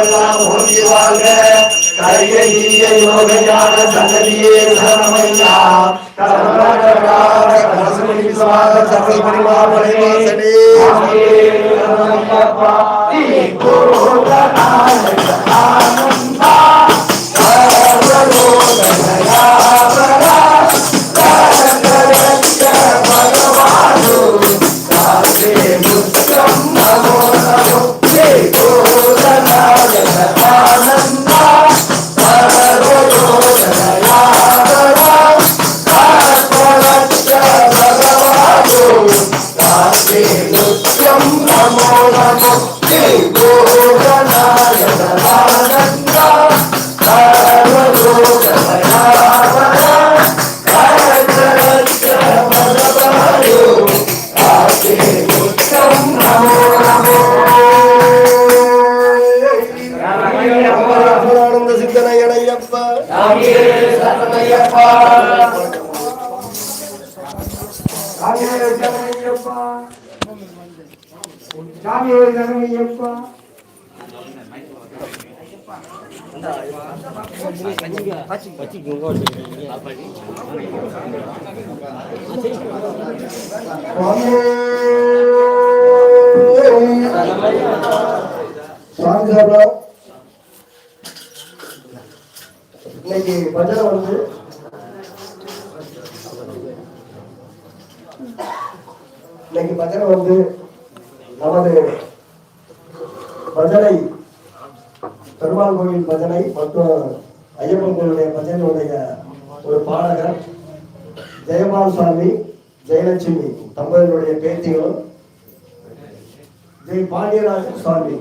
உலகமெல்லாம் ஓங்கி வாழ்க. கரிய ஈய சன்னதியே சரணமையா. இன்னைக்கு பஜனை வந்து இன்னைக்கு பஜனை வந்து நமது பஜனை பெருமாள் கோவில் பஜனை மற்றும் ஐயப்பன் கோவிலுடைய பஜனையுடைய ஒரு பாடகர் ஜெயபால் சுவாமி ஜெயலட்சுமி தம்பதியினுடைய பேத்திகளும் ஜெய் பாண்டியராஜன் சுவாமி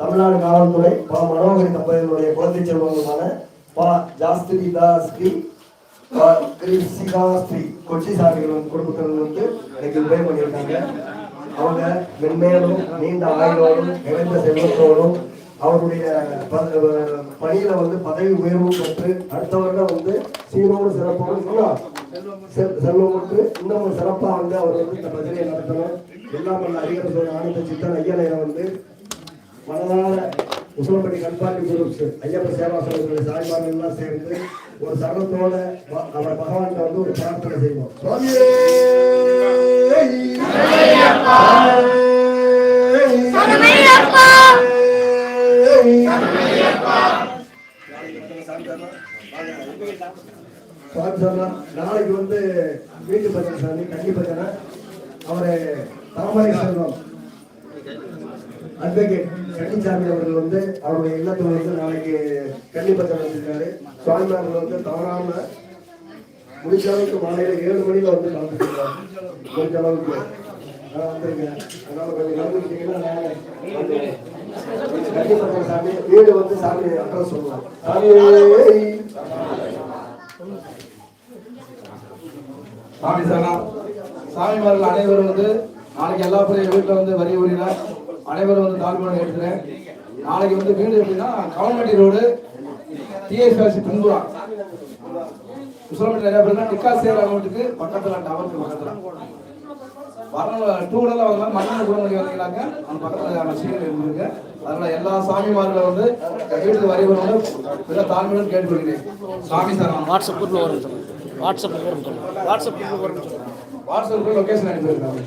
தமிழ்நாடு காவல்துறை பா. மனோகரி தம்பதியினுடைய குழந்தை செல்வங்களுமான பா. ஜாஸ்திரி தாஸ்ரீ கிருஷிகா ஸ்ரீ கொச்சி சாமிகளும் குடும்பத்தினர் வந்து எனக்கு உதவி பண்ணியிருக்காங்க. அவங்க மென்மேலும் நீண்ட ஆயுளோடும் நிறைந்த செல்வத்தோடும் அவருடைய பணியில வந்து பதவி உயர்வும் பெற்று அடுத்த வருடம் வந்து சீரோடு சிறப்போடு செல்வம் பெற்று இன்னும் சிறப்பாக வந்து அவர் வந்து இந்த பஜனையை நடத்தணும். எல்லாம் வல்ல ஆனந்த சித்தன் ஐயனையை வந்து மனதார உசலப்பட்டி கண்பாண்டி குரூப்ஸ் ஐயப்ப சேவா சங்கங்களுடைய எல்லாம் சேர்ந்து ஒரு சரணத்தோட அவர் பகவான்கிட்ட வந்து ஒரு பிரார்த்தனை செய்வோம். நாளைக்கு வந்து வீட்டு பச்சனை சாமி கன்னி பச்சனை அவரு தாமரை செல்வம் அட்வொகேட் கன்னிசாமி அவர்கள் வந்து அவருடைய இல்லத்துல வந்து நாளைக்கு கன்னி பச்சனை வச்சிருக்காரு சுவாமிமார்கள் வந்து தவறாம முடிஞ்ச அளவுக்கு மாலையில ஏழு மணில வந்து கலந்துருக்காங்க முடிஞ்ச அளவுக்கு. நான் வந்திருக்கேன். அதனால கொஞ்சம் கலந்துக்கிட்டீங்கன்னா நான் சாமி வீடு வந்து சாமி அட்ரஸ் சொல்லுவாங்க சாமி சாமி சரணம் சாமிமார்கள் அனைவரும் வந்து நாளைக்கு எல்லா பேரும் வீட்டில் வந்து வரி ஊறினார் அனைவரும் வந்து தாழ்மையோடு எடுக்கிறேன் நாளைக்கு வந்து வீடு எப்படின்னா கவர்மெண்ட் ரோடு டிஎஸ்ஆர்சி பின்புறம் உசலமட்டி நிறைய பேர் டிக்கா சேர் அமௌண்ட்டுக்கு பக்கத்தில் டவருக்கு பக்கத்தில். வரணும் டூ வீலரில் வந்த மண்ணு கூட பண்ணி வந்தீங்கன்னாக்க அந்த பக்கத்தில் சீரியல் இருந்திருக்கு. அதனால எல்லா சாமிமார்களும் வந்து வீட்டுக்கு வரி வந்து மிக தாழ்மையோடு கேட்டுக்கொள்கிறேன். சாமி சரணம். வாட்ஸ்அப் குரூப்ல வரும் வாட்ஸ்அப் வாட்ஸ்அப் குரூப்ல வரும் வாட்ஸ்அப் அனுப்பியிருக்காங்க சுவாமி கவனிங்க சாமி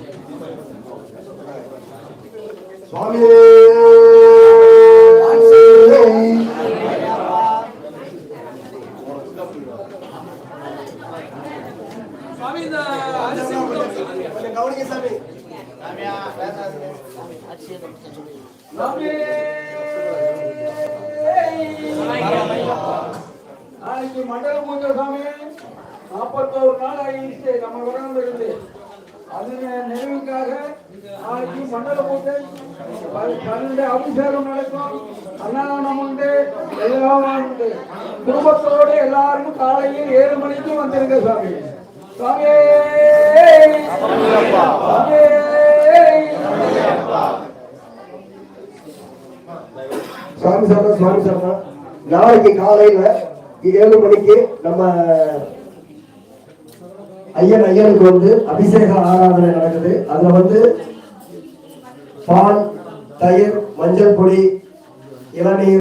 நாளைக்கு மண்டல பூஜை சாமி நாற்பத்தோரு நாள் ஆகிடுச்சு நம்ம விரதம் இருந்து அது நினைவுக்காக நாளைக்கு மண்டல பூஜை. பன்னெண்டு அபிஷேகம் நடக்கும். அன்னதானம் உண்டு எல்லாம் உண்டு. குடும்பத்தோடு எல்லாரும் காலையில் ஏழு மணிக்கு வந்துருங்க சாமி. சாமி சாமி சுவாமி சரணம் சுவாமி சரணம் நாளைக்கு காலையில ஏழு மணிக்கு நம்ம ஐயன் ஐயனுக்கு வந்து அபிஷேக ஆராதனை நடக்குது. அதுல வந்து பால் தயிர் மஞ்சள் பொடி இளநீர்.